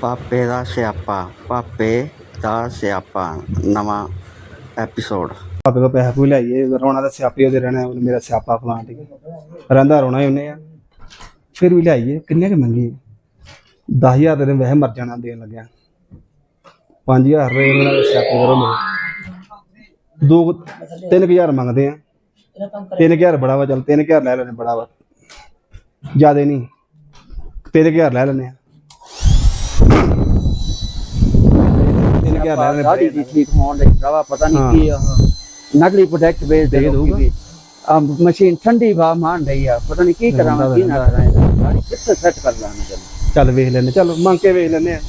ਪਾਪੇ ਦਾ ਸਿਆਪਾ ਪਾਪੇ ਦਾ ਸਿਆਪਾ ਨਵਾਂ ਐਪੀਸੋਡ ਪਾਪੇ ਕੋ ਪੈਸਾ ਪੂ ਲਿਆਈਏ, ਰੋਣਾ ਦਾ ਸਿਆਪੇ ਉਹਦੇ ਰਹਿਣਾ ਉਹਨੇ ਮੇਰਾ ਸਿਆਪਾ ਫਲਾਂ ਠੀਕ ਰਹਿੰਦਾ ਰੋਣਾ ਹੀ ਉਹਨੇ ਆ। ਫਿਰ ਵੀ ਲਿਆਈਏ, ਕਿੰਨੇ ਕੁ ਮੰਗੀ 10000 ਦੇ ਵੈਸੇ ਮਰ ਜਾਣਾ, ਦੇਣ ਲੱਗਿਆ। 5000 ਰੁਪਏ ਉਹਨਾਂ ਦਾ ਸਿਆਪੇ ਕਰੋ ਮੇਰੇ। ਦੋ 3000 ਮੰਗਦੇ ਆ। 3000 ਬੜਾ ਵਾ, ਚੱਲ 3000 ਲੈ ਲੈਣੇ ਬੜਾ ਵਾ। ਜਿਆਦੇ ਨਹੀਂ। 3000 ਲੈ ਲੈਣੇ ਆ। 3000 ਲੈ ਲੈਣੇ ਦਾੜੀ ਦੀ ਠੀਕ ਹੋਣ ਲਈ ਭਰਾਵਾ ਪਤਾ ਨਹੀਂ ਕੀ ਆ। ਨਕਲੀ ਪ੍ਰੋਡਕਟ ਵੇਚਦੇ ਦੇ। ਲੋਕੀ ਆ ਮਸ਼ੀਨ ਠੰਡੀ ਵਾ ਮਾਰ ਰਹੀ ਆ ਪਤਾ ਨਹੀਂ ਕੀ ਕਰਾਂ ਕੀ ਨਾ ਕਰਾਂ ਇਹਦਾ। ਦਾੜੀ ਕਿੱਥੇ ਸੈੱਟ ਕਰ ਲਾਣਾ ਚੱਲ। ਵੇਖ ਲੈਨੇ ਚੱਲ ਮੰਗ ਕੇ ਵੇਖ ਲੈਨੇ ਆ।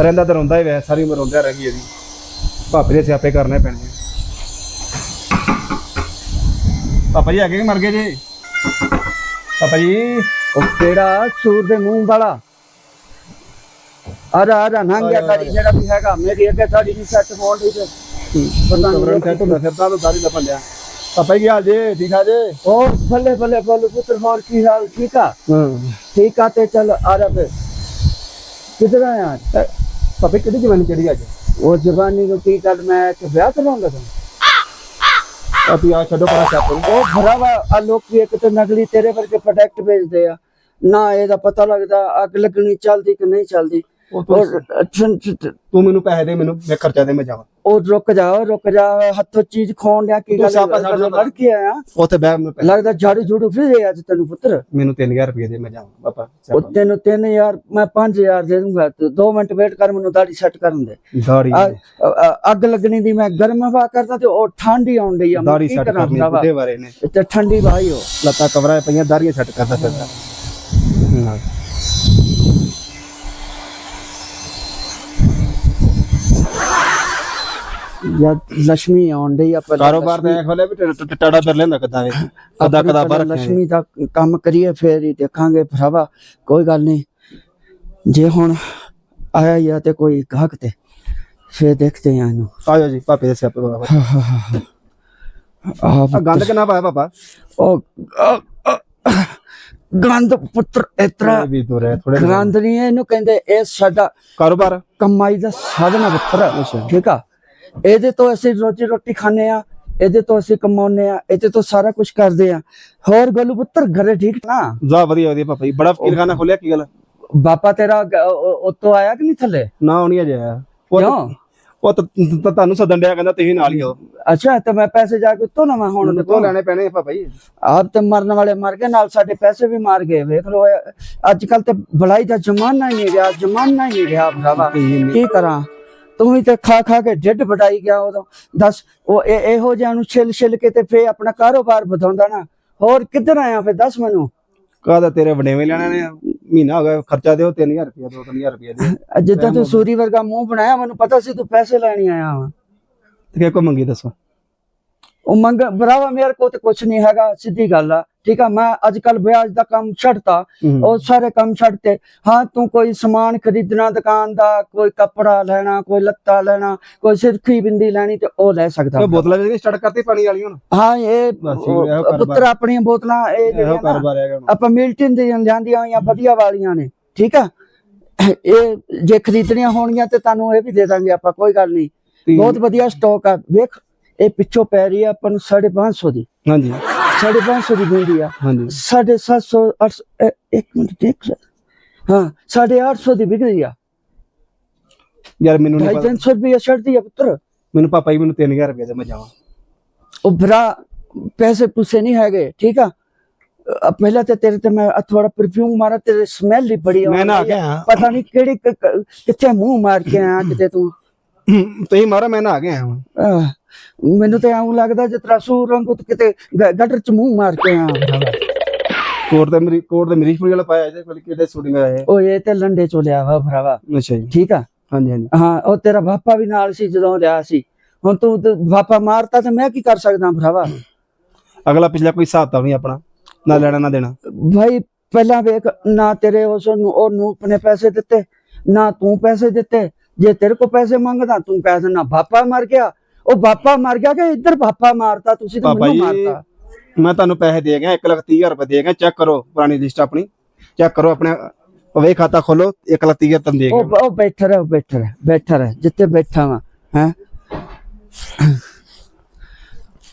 ਰਹਿੰਦਾ ਤਾਂ ਰੋਂਦਾ ਹੀ ਵੈ ਸਾਰੀ ਉਮਰ ਰੋਂਦਾ ਰਹਿ ਗਈ ਇਹਦੀ। ਭਾਪੇ ਦੇ ਸਿਆਪੇ ਕਰਨੇ ਪੈਣੇ ਪਾਪਾ ਜੀ ਕਿ ਮਰ ਗਏ ਜੀ? ਪਾਪਾ ਜੀ? ਉਹ ਕਿਹੜਾ? ਸੂਰ ਦੇ ਮੂੰਹ ਵਾਲਾ। ਆ ਜਾ ਆ ਜਾ ਨੰਗਿਆ ਕਰੀ ਜਿਹੜਾ ਵੀ ਹੈਗਾ ਮੇਰੀ ਅੱਗੇ ਦਾੜੀ ਨਹੀਂ ਸੈੱਟ ਹੋਣ ਦੀ ਤੇ ਪਤਾ ਕਬਰਾਂ ਨਹੀਂ ਸੈੱਟ ਹੁੰਦਾ ਫਿਰਦਾ ਤਾਂ ਦਾੜੀ ਲੱਭਣ ਡਿਆ ਪਾਪਾ ਜੀ ਕੀ ਹਾਲ ਜੇ? ਠੀਕ ਆ ਜੇ? ਉਹ ਬੱਲੇ ਬੱਲੇ ਬੱਲੇ ਪੁੱਤਰ ਹੋਰ ਕੀ ਹਾਲ ਠੀਕ ਆ? ਹਾਂ। ਠੀਕ ਆ ਤੇ ਚੱਲ ਆ ਜਾ ਫਿਰ। ਕਿਧਰ ਆ ਯਾਰ ਪਾਪੇ ਕਿਹੜੀ ਜਵਾਨੀ ਚੜੀ ਅੱਜ? ਉਹ ਜਵਾਨੀ ਨੂੰ ਕੀ ਕਰ ਮੈਂ ਇੱਕ ਵਿਆਹ ਕਰਾਉਂਗਾ ਤੈਨੂੰ ਆ ਤੂੰ ਆ ਛੱਡੋ ਪਰਾਂ ਸਿਆਪੇ ਨੂੰ। ਉਹ ਭਰਾਵਾ ਆ ਲੋਕ ਵੀ ਇੱਕ ਤੇ ਨਕਲੀ ਤੇਰੇ ਵਰਗੇ ਪ੍ਰੋਡਕਟ ਵੇਚਦੇ ਆ। ਨਾ ਇਹਦਾ ਪਤਾ ਲੱਗਦਾ ਅੱਗ ਲੱਗਣੀ ਚੱਲਦੀ ਕਿ ਨਹੀਂ ਚੱਲਦੀ। ਉਹ ਤੂੰ ਉਹ ਅੱਛਾ, ਅੱਛਾ, ਤੂੰ ਮੈਨੂੰ ਪੈਸੇ ਦੇ ਮੈਨੂੰ ਮੈਂ ਖਰਚਾ ਦੇ ਮੈਂ ਜਾਵਾਂ। ਉਹ ਰੁਕ ਜਾ ਰੁਕ ਜਾ ਹੱਥੋਂ ਚੀਜ਼ ਖੋਣ ਡਿਆ ਕੀ ਤੂੰ ਗੱਲ ਸਿਆਪਾ ਛੱਡ ਦੇ। ਲੜ ਕੇ ਆਇਆ? ਉੱਥੇ ਬਹਿ ਮੈਨੂੰ ਪੈਸੇ। ਲੱਗਦਾ ਝਾੜੂ ਝੂੜੂ ਫਿਰ ਅੱਜ ਤੈਨੂੰ ਪੁੱਤਰ? ਮੈਨੂੰ 3000 ਰੁਪਏ ਦੇ ਮੈਂ ਜਾਵਾਂ ਪਾਪਾ ਉਹ ਤੈਨੂੰ 3000 ਮੈਂ 5000 ਦੇ ਦੂੰਗਾ ਤੂੰ 2 ਮਿੰਟ ਵੇਟ ਕਰ ਮੈਨੂੰ ਦਾੜੀ ਸੈੱਟ ਕਰਨ ਦੇ। ਦਾੜੀ ਆ- ਅ- ਅੱਗ ਲੱਗਣੀ ਦੀ ਮੈਂ ਗਰਮ ਹਵਾ ਕਰਦਾ ਤੇ ਉਹ ਠੰਡੀ ਆਉਣ ਡਈ ਆ ਮੈਂ ਦਾੜੀ ਕੀ ਸੈੱਟ ਕਰਾਂ ਕਰਨੀ ਭਰਾਵਾ? ਬੁੱਢੇ ਬਾਰੇ ਨੇ। ਤੇ ਠੰਡੀ ਭਾਈ ਹੋ ਲੱਤਾਂ ਕਵਰਾਂ ਪਈਆਂ ਦਾੜੀਆਂ ਸੈੱਟ ਕਰਦਾ ਫਿਰਦਾ। ਜਾਂ ਲక్ష్ਮੀ ਆਉਣ ਡਈ ਆ ਕਾਰੋਬਾਰ ਤਾਂ ਐ ਵੀ ਟਟਾੜਾ ਫਿਰ ਲੈਂਦਾ ਕਿਦਾਂ ਵੇ। ਅੱਧਾ ਕਦਾਬਾ ਰੱਖਿਆ ਲక్ష్ਮੀ ਦਾ ਕੰਮ ਕਰੀਏ ਫੇਰ ਹੀ ਦੇਖਾਂਗੇ ਭਰਾਵਾ ਕੋਈ ਗੱਲ ਨਹੀਂ। ਜੇ ਹੁਣ ਆਇਆ ਹੀ ਤੇ ਕੋਈ ਗਾਹਕ ਤੇ ਫੇਰ ਦੇਖਦੇ ਆ ਇਹਨੂੰ। ਆਜੋ ਜੀ ਪਾਪੇ ਦੇ ਸਿਆਪੇ ਬਾਬਾ। ਗੰਦ ਕਿੰਨਾ ਪਾਇਆ ਪਾਪਾ? ਉਹ ਗੰਦ ਪੁੱਤਰ ਇਤਰਾ ਵੀ ਦੂਰ ਹੈ ਥੋੜੇ ਗੰਦ ਨਹੀਂ ਇਹਨੂੰ ਕਹਿੰਦੇ ਇਹ ਸਾਡਾ ਕਾਰੋਬਾਰ? ਕਮਾਈ ਦਾ ਸਾਧਨ ਹੈ ਪੁੱਤਰ। ਠੀਕ ਆ? ਇਹਦੇ ਤੋਂ ਅਸੀਂ ਰੋਜੀ ਰੋਟੀ ਖਾਂਦੇ ਆ ਇਹਦੇ ਤੋਂ ਅਸੀਂ ਕਮਾਉਂਦੇ ਆ ਇਹਦੇ ਤੋਂ ਸਾਰਾ ਕੁਝ ਕਰਦੇ ਆ ਹੋਰ ਗੱਲੂ ਪੁੱਤਰ ਘਰੇ ਠੀਕ ਨਾ? ਜਾ ਵਧੀਆ ਵਧੀਆ ਪਾਪਾ ਜੀ। ਬੜਾ ਫਕੀਰਖਾਨਾ ਖੋਲਿਆ ਕੀ ਗੱਲ? ਬਾਪਾ ਤੇਰਾ ਉੱਤੋਂ ਆਇਆ ਕਿ ਨਹੀਂ ਥੱਲੇ? ਨਾ ਹੋਣੀ ਅਜੇ ਆਇਆ। ਕਿਉਂ? ਉਹ ਤਾਂ ਤੁਹਾਨੂੰ ਸੱਦਣ ਡਿਆ ਕਹਿੰਦਾ ਤੁਸੀਂ ਨਾਲ ਹੀ ਆਓ। ਅੱਛਾ ਤੇ ਮੈਂ ਪੈਸੇ ਜਾ ਕੇ ਉੱਤੋਂ ਨਾ ਮੈਂ ਹੁਣ ਤੋਂ ਲੈਣੇ ਪੈਣੇ ਆ ਪਾਪਾ ਜੀ। ਆਪ ਤੇ ਮਰਨ ਵਾਲੇ ਮਰ ਗਏ ਨਾਲ ਸਾਡੇ ਪੈਸੇ ਵੀ ਮਾਰ ਗਏ। ਵੇਖ ਲੋ ਅੱਜ ਕੱਲ ਤੇ ਭਲਾਈ ਦਾ ਜ਼ਮਾਨਾ ਹੀ ਨਹੀਂ ਰਿਹਾ ਜ਼ਮਾਨਾ ਹੀ ਨਹੀਂ ਰਿਹਾ ਭਰਾਵਾ। ਕੀ ਕਰਾਂ? ਤੂੰ ਵੀ ਤੇ ਖਾ ਖਾ ਕੇ ਢਿੱਡ ਵਟਾਈ ਗਿਆ ਉਦੋਂ। ਦੱਸ ਉਹ ਇਹ ਜਿਹਾ ਨੂੰ ਛਿਲ ਛਿਲ ਕੇ ਤੇ ਫੇ ਆਪਣਾ ਕਾਰੋਬਾਰ ਵਧਾਉਂਦਾ ਨਾ। ਹੋਰ ਕਿੱਧਰ ਆਇਆ ਫੇ ਦੱਸ ਮੈਨੂੰ। ਕਾਹਦਾ ਤੇਰੇ ਵਡੇਵੇਂ ਲੈਣੇ ਨੇ? ਮਹੀਨਾ ਹੋ ਗਿਆ ਖਰਚਾ ਦਿਓ 3000 ਰੁਪਏ 2000 ਰੁਪਏ ਦੇ ਜਿੱਦਾਂ ਤੂੰ ਸੂਰੀ ਵਰਗਾ ਮੂੰਹ ਬਣਾਇਆ ਮੈਨੂੰ ਪਤਾ ਸੀ ਤੂੰ ਪੈਸੇ ਲੈਣ ਆਇਆ ਵਾ। ਤੇ ਕੋ ਮੰਗੀ ਦੱਸੋ? ਉਹ ਮੰਗ ਭਰਾਵਾ ਮੇਰੇ ਕੋਲ ਤੇ ਕੁਛ ਨਹੀਂ ਹੈਗਾ ਸਿੱਧੀ ਗੱਲ ਆ। ਠੀਕ ਆ ਮੈਂ ਅੱਜ ਕੱਲ ਵਿਆਜ ਦਾ ਕੰਮ ਛੱਡਤਾ ਹੂੰ। ਉਹ ਸਾਰੇ ਕੰਮ ਛੱਡਤੇ। ਹਾਂ ਤੂੰ ਕੋਈ ਸਮਾਨ ਖਰੀਦਣਾ ਦੁਕਾਨ ਦਾ ਕੋਈ ਕੱਪੜਾ ਲੈਣਾ ਕੋਈ ਲੱਤਾ ਲੈਣਾ ਕੋਈ ਸਿਰਖੀ ਬਿੰਦੀ ਲੈਣੀ ਤੇ ਉਹ ਲੈ ਸਕਦਾ ਬੋਤਲਾਂ ਜਿਹੜੀ ਸਟਾਰਟ ਕਰਤੀ ਪਾਣੀ ਵਾਲੀ ਹੁਣ? ਹਾਂ ਇਹ। ਪੁੱਤਰ ਆਪਣੀਆਂ ਬੋਤਲਾਂ ਇਹ ਜਿਹੜੀਆਂ ਆਪਾਂ ਮਿਲਟਨ ਦੀਆਂ ਜਾਂਦੀਆਂ ਹੋਈਆਂ ਵਧੀਆ ਵਾਲੀਆਂ ਨੇ ਠੀਕ ਆ? ਇਹ ਜੇ ਖਰੀਦਣੀਆਂ ਹੋਣਗੀਆਂ ਤੇ ਤੁਹਾਨੂੰ ਇਹ ਵੀ ਦੇ ਦਾਂਗੇ ਆਪਾਂ ਕੋਈ ਗੱਲ ਨਹੀਂ। ਬਹੁਤ ਵਧੀਆ ਸਟਾਕ ਆ। ਵੇਖ ਇਹ ਪਿੱਛੋਂ ਪੈ ਰਹੀ ਆ ਆਪਾਂ ਨੂੰ 550 ਦੀ। ਹਾਂਜੀ। 550 ਦੀ ਮਿਲਦੀ ਆ। ਹਾਂਜੀ। 750 800 ਇੱਕ ਮਿੰਟ ਦੇਖ ਹਾਂ 850 ਦੀ ਵਿਕਦੀ ਆ। ਯਾਰ ਮੈਨੂੰ ਨਹੀਂ ਪਤਾ। 250 ਰੁਪਏ ਛੱਡਦੀ ਆ ਪੁੱਤਰ। ਮੈਨੂੰ ਪਾਪਾ ਜੀ ਮੈਨੂੰ 3000 ਰੁਪਏ ਦੇ ਮੈਂ ਜਾਵਾਂ। ਉਹ ਭਰਾ ਪੈਸੇ ਪੂਸੇ ਨਹੀਂ ਹੈਗੇ ਠੀਕ ਆ? ਪਹਿਲਾਂ ਤੇ ਤੇਰੇ ਤੇ ਮੈਂ ਥੋੜਾ ਪਰਫਿਊਮ ਮਾਰਾ ਤੇਰੇ ਸਮੈਲ ਹੀ ਬੜੀ ਮੈਂ ਨਾ ਆ। ਗਿਆ। ਪਤਾ ਨਹੀਂ ਕਿਹੜੀ ਕਿੱਥੇ ਮੂੰਹ ਮਾਰ ਕੇ ਆਇਆ ਕਿਤੇ ਤੂੰ। ਤੁਸੀਂ ਮਾਰਾ ਮੈਂ ਨਾ ਆ ਗਿਆ। ਹਾਂ ਮੈਨੂੰ ਤੇ ਐਂ ਲੱਗਦਾ ਜਿਸ ਤਰ੍ਹਾਂ ਸੂ ਰੰਗ ਤੂੰ ਕਿਤੇ ਗ- ਗਟਰ ਚ ਮੂੰਹ ਮਾਰ ਕੇ ਭਰਾਵਾ। ਕੋਟ ਤੇ ਮੇਰੀ ਕੋਟ ਤੇ ਮਰੀਸ਼ਪੁਰੀ ਵਾਲਾ ਪਾਇਆ ਇਹਦੇ ਕੋਲ ਕਿਹੜੇ ਸ਼ੂਟਿੰਗ ਆਇਆ ਉਹ ਇਹ ਤੇ ਲੰਡੇ ਚੋਂ ਲਿਆ ਵਾ ਭਰਾਵਾ। ਅੱਛਾ ਜੀ। ਠੀਕ ਆ? ਹਾਂਜੀ ਹਾਂਜੀ। ਹਾਂ ਉਹ ਤੇਰਾ ਬਾਪਾ ਵੀ ਨਾਲ ਸੀ ਜਦੋਂ ਲਿਆ ਸੀ। ਹੁਣ ਤੂੰ ਤੇ ਬਾਪਾ ਮਾਰਤਾ ਤੇ ਮੈਂ ਕੀ ਕਰ ਸਕਦਾ ਭਰਾਵਾ? ਅਗਲਾ ਪਿਛਲਾ ਕੋਈ ਹਿਸਾਬ ਤਾਂ ਨਹੀਂ ਆਪਣਾ। ਨਾ ਲੈਣਾ ਨਾ ਦੇਣਾ। ਭਾਈ ਪਹਿਲਾਂ ਵੇਖ ਨਾ ਤੇਰੇ ਉਸ ਨੂੰ ਉਹ ਨੂੰ ਆਪਣੇ ਪੈਸੇ ਦਿੱਤੇ ਨਾ ਤੂੰ ਪੈਸੇ ਦਿੱਤੇ। ਜੇ ਤੇਰੇ ਕੋ ਪੈਸੇ ਮੰਗਦਾ ਤੂੰ ਕਹਿ ਦਿੰਦਾ ਬਾਪਾ ਮਰ ਗਿਆ ਉਹ ਬਾਪਾ ਮਰ ਗਿਆ ਕਿ ਇੱਧਰ ਬਾਪਾ ਮਾਰਤਾ ਤੁਸੀਂ ਤਾਂ ਮੈਨੂੰ ਜੀ ਮਾਰਤਾ। ਮੈਂ ਤੁਹਾਨੂੰ ਪੈਸੇ ਦੇ ਗਿਆ 1 ਲੱਖ 30 ਹਜ਼ਾਰ ਰੁਪਏ ਦੇ ਗਿਆ ਚੈੱਕ ਕਰੋ ਪੁਰਾਣੀ ਲਿਸਟ ਆਪਣੀ ਚੈੱਕ ਕਰੋ ਆਪਣੇ ਪਵੇ ਖਾਤਾ ਖੋਲੋ 1 ਲੱਖ 30 ਤਨ ਦੇ ਉਹ ਉਹ ਬੈਠਾ ਰਹਿ ਬੈਠਾ ਰਹਿ ਬੈਠਾ ਰਹਿ ਜਿੱਥੇ ਬੈਠਾ ਵਾ ਹੈ?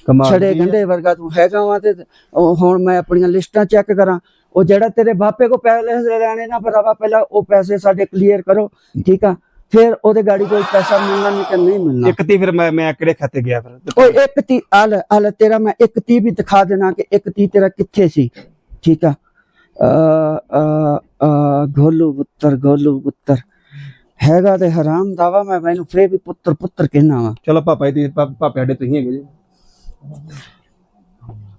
ਕਮਾਲ ਛੜੇ ਦੀ ਹੈ। ਗੰਢੇ ਵਰਗਾ ਤੂੰ ਹੈਗਾ ਵਾ ਤੇ ਉਹ ਹੁਣ ਮੈਂ ਆਪਣੀਆਂ ਲਿਸਟਾਂ ਚੈੱਕ ਕਰਾਂ। ਉਹ ਜਿਹੜਾ ਤੇਰੇ ਬਾਪੇ ਕੋ ਪੈਸੇ ਲੈਣੇ ਨਾ ਭਰਾਵਾ ਪਹਿਲਾਂ ਉਹ ਪੈਸੇ ਸਾਡੇ ਕਲੀਅਰ ਕਰੋ ਠੀਕ ਆ? ਫਿਰ ਉਹਦੇ ਗਾੜੀ ਕੋਈ ਪੈਸਾ ਮਿਲਣਾ ਨਹੀਂ ਕਿ ਨਹੀਂ ਮਿਲਣਾ। ਇੱਕ ਤੀ ਫਿਰ ਮੈਂ ਮੈਂ ਕਿਹੜੇ ਖਾਤੇ ਗਿਆ ਫਿਰ? ਉਹ ਇੱਕ ਤੀ ਹਲ ਹਲ ਤੇਰਾ ਮੈਂ ਇੱਕ ਤੀ ਵੀ ਦਿਖਾ ਦੇਣਾ ਕਿ ਇੱਕ ਤੀ ਤੇਰਾ ਕਿੱਥੇ ਸੀ। ਠੀਕ ਆ? ਅ ਅ ਅ ਗੋਲੂ ਪੁੱਤਰ ਗੋਲੂ ਪੁੱਤਰ। ਹੈਗਾ ਤੇ ਹਰਾਮ ਦਾਵਾ ਮੈਂ ਮੈਨੂੰ ਫੇਰ ਵੀ ਪੁੱਤਰ ਪੁੱਤਰ ਕਹਿਣਾ ਵਾ। ਚਲੋ ਪਾਪਾ ਜੀ ਪਾਪਾ ਸਾਡੇ ਤੁਸੀਂ ਹੈਗੇ ਜੀ।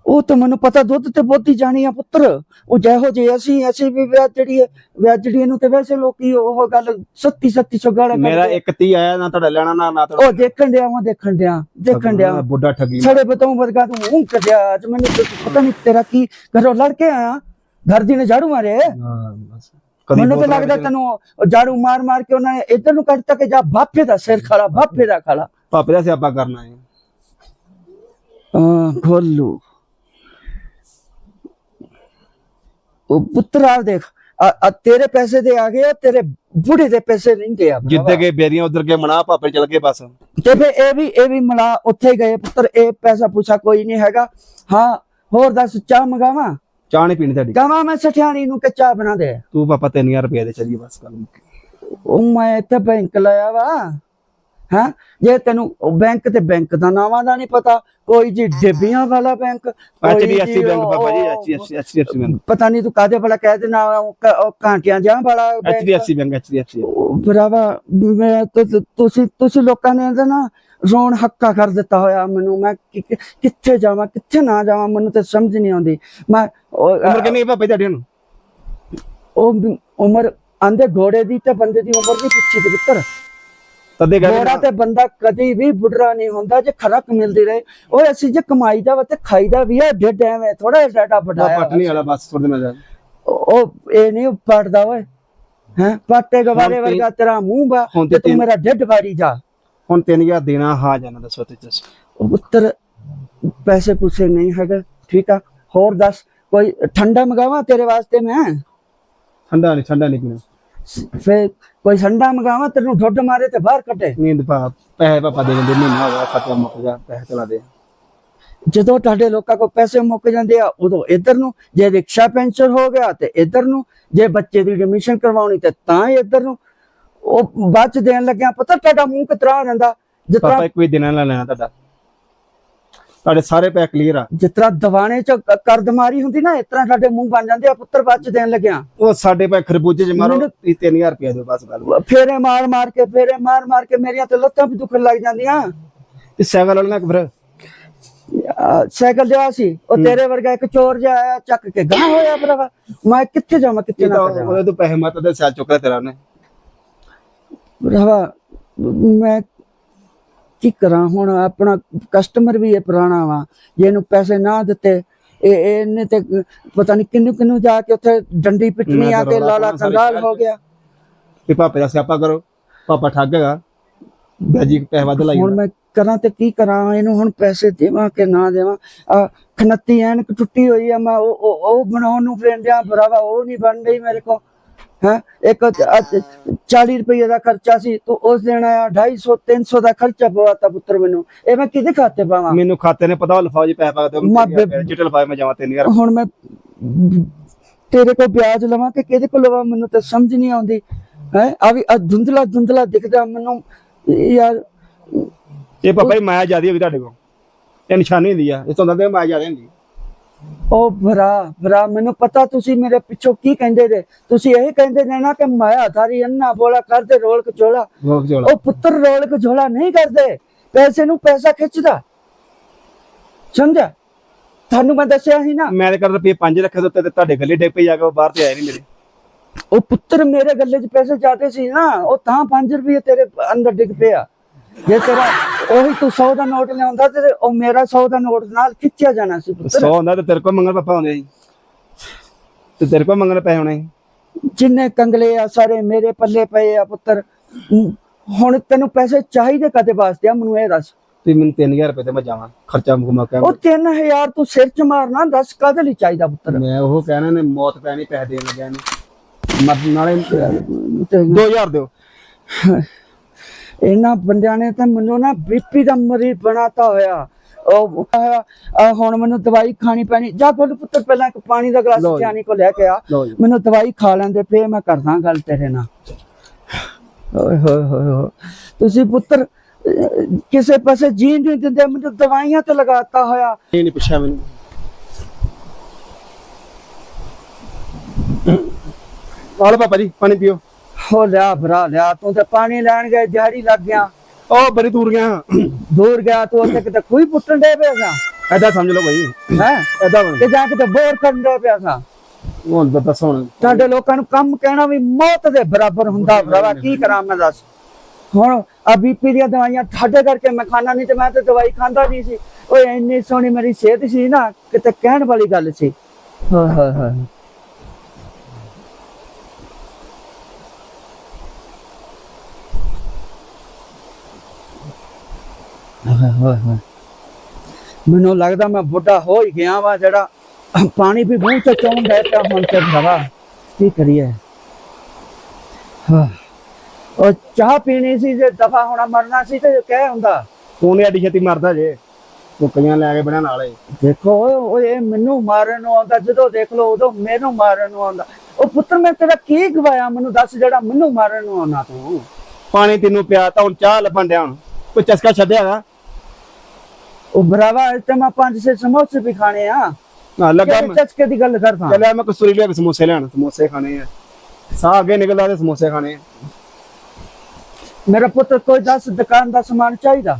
ਉਹ ਤਾਂ ਮੈਨੂੰ ਪਤਾ ਦੁੱਧ ਤੇ ਬੋਤੀ ਜਾਣੀ ਆ ਪੁੱਤਰ। ਉਹ ਜਿਹੋ ਜੇ ਅਸੀਂ ਅਸੀਂ ਵੀ ਵਿਆਹ ਜਿਹੜੀ ਹੈ ਵਿਆਹ ਜਿਹੜੀ ਨੂੰ ਤੇ ਵੈਸੇ ਲੋਕੀ ਉਹ ਗੱਲ ਸੱਤੀ ਸੱਤੀ ਸੌ ਗਾਲਾਂ ਮੇਰਾ ਕੱਢਦੇ। ਇੱਕ ਤੀ ਆਇਆ ਨਾ ਤੁਹਾਡਾ ਲੈਣਾ ਨਾ ਨਾ ਉਹ ਦੇਖਣ ਡਿਆ ਮੈਂ ਦੇਖਣ ਡਿਆ ਦੇਖਣ ਡਿਆ। ਬੁੱਢਾ ਠੱਗੀ ਛੜੇ ਬਤਾਉ ਵਰਗਾ ਤੂੰ ਮੂੰਹ ਕੱਢਿਆ ਅੱਜ ਮੈਨੂੰ ਪਤਾ ਨਹੀਂ ਤੇਰਾ ਕੀ ਘਰੋਂ ਲੜ ਕੇ ਆਇਆ ਘਰ ਦੀ ਨੇ ਝਾੜੂ ਮਾਰੇ। ਹਾਂ ਮੈਨੂੰ ਤਾਂ ਲੱਗਦਾ ਤੈਨੂੰ ਝਾੜੂ ਮਾਰ ਮਾਰ ਕੇ ਉਹਨਾਂ ਨੇ ਇੱਧਰ ਨੂੰ ਕੱਢਤਾ ਕਿ ਜਾ ਬਾਪੇ ਦਾ ਸਿਰ ਖੜਾ ਬਾਪੇ ਦਾ ਖੜਾ ਪਾਪੇ ਦਾ ਸਿਆਪਾ ਕਰਨਾ ਹੈ। ਆ ਗੋਲੂ ਉਹ ਪੁੱਤਰਾ ਦੇਖ ਆ ਤੇਰੇ ਪੈਸੇ ਦੇ ਆ ਗਏ ਆ, ਤੇਰੇ ਬੁੜੇ ਦੇ ਪੈਸੇ ਨਹੀਂ ਗਏ ਆ। ਜਿੱਦੇ ਕੇ ਬੇਰੀਆਂ ਉਧਰ ਕੇ ਮਨਾ ਪਾਪੇ ਚਲ ਗਏ ਬਸ। ਤੇ ਫੇ ਇਹ ਵੀ ਇਹ ਵੀ ਮਲਾ ਉੱਥੇ ਗਏ ਪੁੱਤਰ ਇਹ ਪੈਸਾ ਪੂਸਾ ਕੋਈ ਨਹੀਂ ਹੈਗਾ। ਹਾਂ ਹੋਰ ਦੱਸ ਚਾਹ ਮੰਗਾਵਾਂ? ਚਾਹ ਨਹੀਂ ਪੀਣੀ ਤੁਹਾਡੀ। ਕਹਾਂ ਮੈਂ ਸਠਿਆਣੀ ਨੂੰ ਕਿ ਚਾਹ ਬਣਾ ਦੇ? ਤੂੰ ਪਾਪਾ 3000 ਰੁਪਏ ਦੇ ਚਲੀਏ ਬਸ ਕੱਲ ਉਹ ਮੈਂ ਇੱਥੇ ਬੈਂਕ ਲਾਇਆ ਵਾ। ਹਾਂ? ਜੇ ਤੈਨੂੰ ਬੈਂਕ ਤੇ ਬੈਂਕ ਦਾ ਨਾਵਾਂ ਦਾ ਨਹੀਂ ਪਤਾ ਕੋਈ ਜੀ ਡਿੱਬੀਆਂ ਵਾਲਾ ਬੈਂਕ ਕੋਈ ਐਚਡੀਐਫਸੀ ਜੀ ਬੈਂਕ ਉਹ- ਪਾਪਾ ਜੀ ਐਚਡੀਐਫਸੀ ਬੈਂਕ। ਪਤਾ ਨਹੀਂ ਤੂੰ ਕਾਦੇ ਵਾਲਾ ਕਹਿ ਦੇਣਾ ਉਹ ਕਾਂਟਿਆਂ ਜਾਂ ਵਾਲਾ ਐਚਡੀਐਫਸੀ ਬੈਂਕ? ਐਚਡੀਐਫਸੀ ਭਰਾਵਾ ਮੈਂ ਤੁਸੀਂ ਤੁਸੀਂ ਲੋਕਾਂ ਨੇ ਇਹਦਾ ਨਾ ਰੋਣ ਹੱਕਾ ਕਰ ਦਿੱਤਾ ਹੋਇਆ ਮੈਨੂੰ। ਮੈਂ ਕਿੱਥੇ ਜਾਵਾਂ ਕਿੱਥੇ ਨਾ ਜਾਵਾਂ ਮੈਨੂੰ ਤੇ ਸਮਝ ਨਹੀਂ ਆਉਂਦੀ। ਮੈਂ ਉਮਰ ਕਿੰਨੀ ਜੀ ਤੁਹਾਡੀ ਨੂੰ ਉਹ ਉਮਰ ਆਂਦੇ ਘੋੜੇ ਦੀ ਤੇ ਬੰਦੇ ਦੀ ਉਮਰ ਨਹੀਂ ਪੁੱਛੀ ਤੇ ਪੁੱਤਰ। ਤਦੇ ਤੇ ਬੰਦਾ ਕਦੀ ਵੀ ਬੁੱਢਾ ਨਹੀਂ ਹੁੰਦਾ ਜੇ ਖਰਕ ਮਿਲਦੀ ਰਹੇ। ਓਏ ਅਸੀਂ ਜੇ ਕਮਾਈ ਦਾ ਤੇ ਖਾਈਦਾ ਵੀ ਆ ਡੇਢ ਐਵੇਂ ਥੋੜਾ ਜਿਹਾ ਡਾਟਾ ਬਟਾਇਆ ਪਟਨੀ ਵਾਲਾ ਬਸ ਥੋੜੇ ਜਾ ਉਹ ਇਹ ਨਹੀਂ ਪੜਦਾ ਓਏ। ਹੈ ਪਾਟੇ ਗਵਾਰੇ ਵਰਗਾ ਤੇਰਾ ਮੂੰਹ ਬਾ ਤੇ ਤੇ ਮੇਰਾ ਡੱਡ ਵਾਰੀ ਜਾ। ਹੁਣ 3000 ਦੇਣਾ ਹਾਂ ਜਾਣਾ ਦੱਸੋ ਤੇ ਦੱਸ। ਉਹ ਪੁੱਤਰ ਪੈਸੇ ਪੂਸੇ ਨਹੀਂ ਹੈਗੇ ਠੀਕ ਆ? ਹੋਰ ਦੱਸ ਕੋਈ ਠੰਡਾ ਮੰਗਾਵਾਂ ਤੇਰੇ ਵਾਸਤੇ ਮੈਂ? ਠੰਡਾ ਨਹੀਂ ਠੰਡਾ ਨਹੀਂ ਪੀਣਾ। ਫੇ ਕੋਈ ਠੰਡਾ ਮੰਗਾਵਾਂ ਤੈਨੂੰ ਢੁੱਡ ਮਾਰੇ ਤੇ ਬਾਹਰ ਕੱਢੇ। ਨੀਂਦ ਪਾ ਪੈਸੇ ਪਾਪਾ ਦੇ ਦਿੰਦੇ ਮਹੀਨਾ ਹੋ ਗਿਆ ਖਾਤੇ ਮੁੱਕ ਜਾ ਪੈਸੇ ਚਲਾ ਦੇ। ਜਦੋਂ ਤੁਹਾਡੇ ਲੋਕਾਂ ਕੋਲ ਪੈਸੇ ਮੁੱਕ ਜਾਂਦੇ ਆ ਉਦੋਂ ਇੱਧਰ ਨੂੰ ਜੇ ਰਿਕਸ਼ਾ ਪੈਂਚਰ ਹੋ ਗਿਆ ਤੇ ਇੱਧਰ ਨੂੰ ਜੇ ਬੱਚੇ ਦੀ ਐਡਮਿਸ਼ਨ ਕਰਵਾਉਣੀ ਤੇ ਤਾਂ ਇੱਧਰ ਨੂੰ। ਉਹ ਬਾਅਦ ਚ ਦੇਣ ਲੱਗਿਆ ਪਤਾ ਤੁਹਾਡਾ ਮੂੰਹ ਕਿਤਰਾ ਰਹਿੰਦਾ ਜਿਤਨਾ ਪਾਪਾ ਇੱਕ ਵੀ ਦਿਨਾਂ ਨਾਲ ਲੈਣਾ ਤੁਹਾਡਾ। ਤੁਹਾਡੇ ਸਾਰੇ ਪੈਸੇ ਕਲੀਅਰ ਆ। ਜਿਤਨਾ ਦਵਾਣੇ ਚ ਕ- ਕਰਦ ਮਾਰੀ ਹੁੰਦੀ ਨਾ ਇਸ ਤਰ੍ਹਾਂ ਤੁਹਾਡੇ ਮੂੰਹ ਬਣ ਜਾਂਦੇ ਆ ਪੁੱਤਰ ਬਾਅਦ ਚ ਦੇਣ ਲੱਗਿਆ। ਉਹ ਸਾਡੇ ਪੈਸੇ ਖਰਬੂਜੇ ਚ ਮਾਰੋ ਮੈਨੂੰ- ਤੁਸੀਂ 3000 ਰੁਪਏ ਦਿਓ ਬਸ ਗੱਲ। ਫੇਰੇ ਮਾਰ ਮਾਰ ਕੇ ਫੇਰੇ ਮਾਰ ਮਾਰ ਕੇ ਮੇਰੀਆਂ ਤੇ ਲੱਤਾਂ ਵੀ ਦੁਖਣ ਲੱਗ ਜਾਂਦੀਆਂ। ਤੇ ਸਾਈਕਲ ਵਾਲਾ ਫਿਰ? ਆ, ਸਾਈਕਲ ਜਿਹਾ ਸੀ ਉਹ ਤੇਰੇ ਵਰਗਾ ਇੱਕ ਚੋਰ ਜਿਹਾ ਆਇਆ ਚੱਕ ਕੇ ਗਾਂ ਹੋਇਆ ਭਰਾਵਾ। ਮੈਂ ਕਿੱਥੇ ਜਾਵਾਂ ਕਿੱਥੇ ਨਾ ਉਹਦੇ ਤੋਂ ਪੈਸੇ ਮਤ ਦੇ ਸਾਲ ਚੁੱਕ ਤੇਰਾ ਨੇ ਭਰਾਵਾ ਮੈਂ ਕੀ ਕਰਾਂ? ਹੁਣ ਆਪਣਾ ਕਸਟਮਰ ਵੀ ਇਹ ਪੁਰਾਣਾ ਵਾ। ਜੇ ਇਹਨੂੰ ਪੈਸੇ ਨਾ ਦਿੱਤੇ ਇਹ ਇਹ- ਇਹਨੇ ਤੇ ਪਤਾ ਨਹੀਂ ਕਿੰਨੂ ਕਿੰਨੂ ਜਾ ਕੇ ਉੱਥੇ ਡੰਡੀ ਪਿੱਟਣੀ ਆ ਤਾਂ ਲਾਲਾ ਕੰਗਾਲ ਹੋ। ਗਿਆ। ਤੇ ਪਾਪੇ ਦਾ ਸਿਆਪਾ ਕਰੋ ਪਾਪਾ ਠੱਗ ਹੈਗਾ। ਬੈਜੀ ਪੈਸੇ ਵੱਧ ਲਾਈ ਹੁਣ ਮੈਂ ਕਰਾਂ ਤੇ ਕੀ ਕਰਾਂ? ਇਹਨੂੰ ਹੁਣ ਪੈਸੇ ਦੇਵਾਂ ਕਿ ਨਾ ਦੇਵਾਂ? ਆ ਖਨੱਤੀ ਐਨਕ ਟੁੱਟੀ ਹੋਈ ਆ ਮੈਂ ਉਹ ਉਹ- ਬਣਾਉਣ ਨੂੰ ਫੇਂਡਿਆ ਭਰਾਵਾ ਉਹ ਨਹੀਂ ਬਣ ਰਹੀ ਮੇਰੇ ਕੋ ਹੈ? ਇੱਕ 40 ਰੁਪਏ ਦਾ ਖਰਚਾ ਸੀ ਤੂੰ ਉਸ ਦਿਨ ਆਇਆ 250 300 ਦਾ ਖਰਚਾ ਪਵਾਤਾ ਪੁੱਤਰ ਮੈਨੂੰ। ਇਹ ਮੈਂ ਕਿਹਦੇ ਖਾਤੇ ਪਾਵਾਂ? ਮੈਨੂੰ ਖਾਤੇ ਨੇ ਪਤਾ ਲਫਾਜ ਪਾ ਬੇ- ਚਿੱਟੇ ਲਫਾਜ ਮੈਂ ਜਾਵਾਂ 3000 ਹੁਣ ਮੈਂ ਤੇਰੇ ਕੋਲ ਵਿਆਜ ਲਵਾਂ ਕਿ ਕਿਹਦੇ ਕੋਲ ਲਵਾਂ? ਮੈਨੂੰ ਤਾਂ ਸਮਝ ਨਹੀਂ ਆਉਂਦੀ। ਹੈ? ਆ ਵੀ ਧੁੰਦਲਾ ਧੁੰਦਲਾ ਦਿਖਦਾ ਮੈਨੂੰ। ਯਾਰ ਇਹ ਪਾਪਾ ਮਾਇਆ ਜਿਆਦੀ ਹੋ ਗਈ ਤੁਹਾਡੇ ਕੋਲ। ਇਹ ਨਿਸ਼ਾਨੀ ਹੁੰਦੀ ਆ ਇਸ ਤੋਂ ਦੰਦੇ ਮਾਇਆ ਜਿਆਦੀ ਹੁੰਦੀ ਉਹ ਭਰਾ ਭਰਾ ਮੈਨੂੰ ਪਤਾ ਤੁਸੀਂ ਮੇਰੇ ਪਿੱਛੋਂ ਕੀ ਕਹਿੰਦੇ ਜੇ। ਤੁਸੀਂ ਇਹ ਕਹਿੰਦੇ ਨੇ ਨਾ ਕਿ ਮਾਇਆ ਧਾਰੀ ਅੰਨਾ ਬੋਲਾ ਕਰਦੇ ਰੋਲ ਕਚੋਲਾ ਉਹ ਪੁੱਤਰ ਰੋਲ ਕਚੋਲਾ ਨਹੀਂ ਕਰਦੇ। ਪੈਸੇ ਨੂੰ ਪੈਸਾ ਖਿੱਚਦਾ। ਸਮਝਿਆ? ਤੁਹਾਨੂੰ ਮੈਂ ਦੱਸਿਆ ਸੀ ਨਾ। ਮੈਂ ਕਰ ਰੁਪਏ 5 ਰੱਖੇ ਦਿੱਤੇ ਤੇ ਤੁਹਾਡੇ ਗੱਲੇ ਡਿੱਗ ਪਈ ਜਾ ਕੇ ਬਾਹਰ ਤੇ ਆਏ ਨਹੀਂ ਮੇਰੇ। ਉਹ ਪੁੱਤਰ ਮੇਰੇ ਗੱਲੇ 'ਚ ਪੈਸੇ ਜਾਦੇ ਸੀ ਨਾ। ਉਹ ਤਾਂ 5 ਰੁਪਏ ਤੇਰੇ ਅੰਦਰ ਡਿੱਗ ਪਿਆ। ਜੇ ਤੇਰਾ ਉਹੀ ਤੂੰ 100 ਦਾ ਨੋਟ ਲਿਆਉਂਦਾ ਤੇ ਉਹ ਮੇਰਾ 100 ਦਾ ਨੋਟ ਨਾਲ ਖਿੱਚਿਆ ਜਾਣਾ ਸੀ ਪੁੱਤਰ। 100 ਹੁੰਦਾ ਤੇ ਤੇਰੇ ਕੋਲ ਮੰਗਣ ਪਾਪਾ ਹੁੰਦੇ ਸੀ। ਤੇ ਤੇਰੇ ਕੋਲ ਮੰਗਣ ਪੈਸੇ ਹੋਣੇ ਜਿੰਨੇ ਕੰਗਲੇ ਆ ਸਾਰੇ ਮੇਰੇ ਪੱਲੇ ਪਏ ਆ ਪੁੱਤਰ। ਹੁਣ ਤੈਨੂੰ ਪੈਸੇ ਚਾਹੀਦੇ ਕਦੇ ਵਾਸਤੇ ਆ ਮੈਨੂੰ ਇਹ ਦੱਸ। ਤੇ ਮੈਨੂੰ 3000 ਰੁਪਏ ਤੇ ਮੈਂ ਜਾਵਾਂ ਖਰਚਾ ਮੁਕਮਾ ਕੇ ਉਹ 3000 ਤੂੰ ਸਿਰ ਚ ਮਾਰਨਾ ਦੱਸ ਕਦੇ ਲਈ ਚਾਹੀਦਾ ਪੁੱਤਰ? ਮੈਂ ਉਹ ਕਹਿਣਾ ਨੇ ਮੌਤ ਪੈਣੀ ਪੈਸੇ ਦੇਣ ਲੱਗਿਆ ਨੇ ਮਰ- ਨਾਲੇ ਤੇ 2000 ਦਿਓ। ਇਹਨਾਂ ਬੰਦਿਆਂ ਨੇ ਤਾਂ ਮੈਨੂੰ ਨਾ ਬੀਪੀ ਦਾ ਮਰੀਜ਼ ਬਣਾਤਾ ਹੋਇਆ। ਉਹ ਹੁਣ ਮੈਨੂੰ ਦਵਾਈ ਖਾਣੀ ਪੈਣੀ। ਜਾ ਕੋਲ ਪੁੱਤਰ ਪਹਿਲਾਂ ਇੱਕ ਪਾਣੀ ਦਾ ਗਲਾਸ। ਸਿਆਣੀ ਕੋ ਲੈ ਕੇ ਆ। ਮੈਨੂੰ ਦਵਾਈ ਖਾ ਲੈਂਦੇ ਫੇਰ ਮੈਂ ਕਰਦਾ ਗੱਲ ਤੇਰੇ ਨਾਲ। ਓਏ ਹੋਏ ਹੋਏ। ਤੁਸੀਂ ਪੁੱਤਰ ਕਿਸੇ ਪਾਸੇ ਜੀਣ ਨਹੀਂ ਦਿੰਦੇ। ਮੈਨੂੰ ਦਵਾਈਆਂ ਤੇ ਲਗਾਤਾ ਹੋਇਆ। ਇਹ ਨਹੀਂ ਪੁੱਛਿਆ ਮੈਨੂੰ। ਆਲੇ ਪਾਪਾ ਜੀ ਪਾਣੀ ਪੀਓ। ਹੋ ਲਿਆ ਭਰਾ ਲਿਆ ਤੂੰ ਤੇ ਪਾਣੀ ਲੈਣ ਗਏ ਦਿਹਾੜੀ ਲੱਗ ਗਿਆ। ਉਹ ਬੜੀ ਦੂਰ ਗਿਆ। ਦੂਰ ਗਿਆ ਤੂੰ ਉੱਥੇ ਕਿਤੇ ਕੋਈ ਪੁੱਟਣ ਦੇ ਪਿਆ ਸਾਂ? ਐਦਾਂ ਸਮਝ ਲਓ ਭਾਈ ਹੈ? ਐਦਾਂ ਬਣ। ਤੇ ਜਾ ਕੇ ਤੇ ਬੋਰ ਕਰਨ ਦੇ ਪਿਆ ਸਾਂ? ਹੁਣ ਤਾਂ ਦੱਸੋ ਹੁਣ। ਸਾਡੇ ਲੋਕਾਂ ਨੂੰ ਕੰਮ ਕਹਿਣਾ ਵੀ ਮੌਤ ਦੇ ਬਰਾਬਰ ਹੁੰਦਾ ਭਰਾਵਾ ਕੀ ਕਰਾਂ ਮੈਂ ਦੱਸ? ਹੁਣ ਆ ਬੀਪੀ ਦੀਆਂ ਦਵਾਈਆਂ ਠਾਡੇ ਕਰਕੇ ਮੈਂ ਖਾਣਾ ਨਹੀਂ ਤੇ ਮੈਂ ਤੇ ਦਵਾਈ ਖਾਂਦਾ ਨਹੀਂ ਸੀ। ਓਏ ਇੰਨੀ ਸੋਹਣੀ ਮੇਰੀ ਸਿਹਤ ਸੀ ਨਾ ਕਿਤੇ ਕਹਿਣ ਵਾਲੀ ਗੱਲ ਸੀ। ਹਾਂ ਹਾਂ ਹਾਂ ਹਾਏ ਹਾਏ ਹਾਏ ਮੈਨੂੰ ਲੱਗਦਾ ਮੈਂ ਬੁੱਢਾ ਹੋ ਹੀ ਗਿਆ ਵਾ ਜਿਹੜਾ ਪਾਣੀ ਵੀ ਮੂੰਹ ਚ ਚੋਂਦਾ ਪਿਆ ਹੁਣ ਤੇ ਭਰਾਵਾ ਕੀ ਕਰੀਏ? ਹਾਂ। ਉਹ ਚਾਹ ਪੀਣੀ ਸੀ ਜੇ ਦਫਾ ਹੋਣਾ ਮਰਨਾ ਸੀ ਤੇ ਕਹਿ ਹੁੰਦਾ? ਤੂੰ ਨੇ ਐਡੀ ਛੇਤੀ ਮਰਦਾ ਜੇ। ਟੁੱਕੀਆਂ ਲੈ ਕੇ ਬਣਾ ਨਾਲੇ। ਦੇਖੋ ਓਏ ਇਹ ਮੈਨੂੰ ਮਾਰਨ ਨੂੰ ਆਉਂਦਾ ਜਦੋਂ ਦੇਖ ਲਓ ਉਦੋਂ ਮੈਨੂੰ ਮਾਰਨ ਨੂੰ ਆਉਂਦਾ। ਉਹ ਪੁੱਤਰ ਮੈਂ ਤੇਰਾ ਕੀ ਗਵਾਇਆ? ਮੈਨੂੰ ਦੱਸ ਜਿਹੜਾ ਮੈਨੂੰ ਮਾਰਨ ਨੂੰ ਆਉਣਾ ਤੂੰ। ਪਾਣੀ ਤੈਨੂੰ ਪਿਆ ਤਾਂ ਹੁਣ ਚਾਹ ਲੱਭਣ ਡਿਆ ਹੁਣ। ਕੋਈ ਚਸਕਾ ਛੱਡਿਆਗਾ ਉਹ ਭਰਾਵਾ ਇਸ ਤੇ ਮੈਂ ਪੰਜ ਛੇ ਸਮੋਸੇ ਵੀ ਖਾਣੇ ਆ। ਨਾ ਲੱਗਾ ਕਿਹੜੇ ਚਸਕੇ ਦੀ ਗੱਲ ਕਰਦਾ ਚੱਲਿਆ ਮੈਂ ਕਸੂਰੀ ਲਿਆ ਕੇ ਸਮੋਸੇ ਲੈਣ ਸਮੋਸੇ ਖਾਣੇ ਆ। ਸਾਹ ਅੱਗੇ ਨਿਕਲਦਾ ਤੇ ਸਮੋਸੇ ਖਾਣੇ ਆ। ਮੇਰਾ ਪੁੱਤਰ ਕੋਈ ਦੱਸ ਦੁਕਾਨ ਦਾ ਸਮਾਨ ਚਾਹੀਦਾ?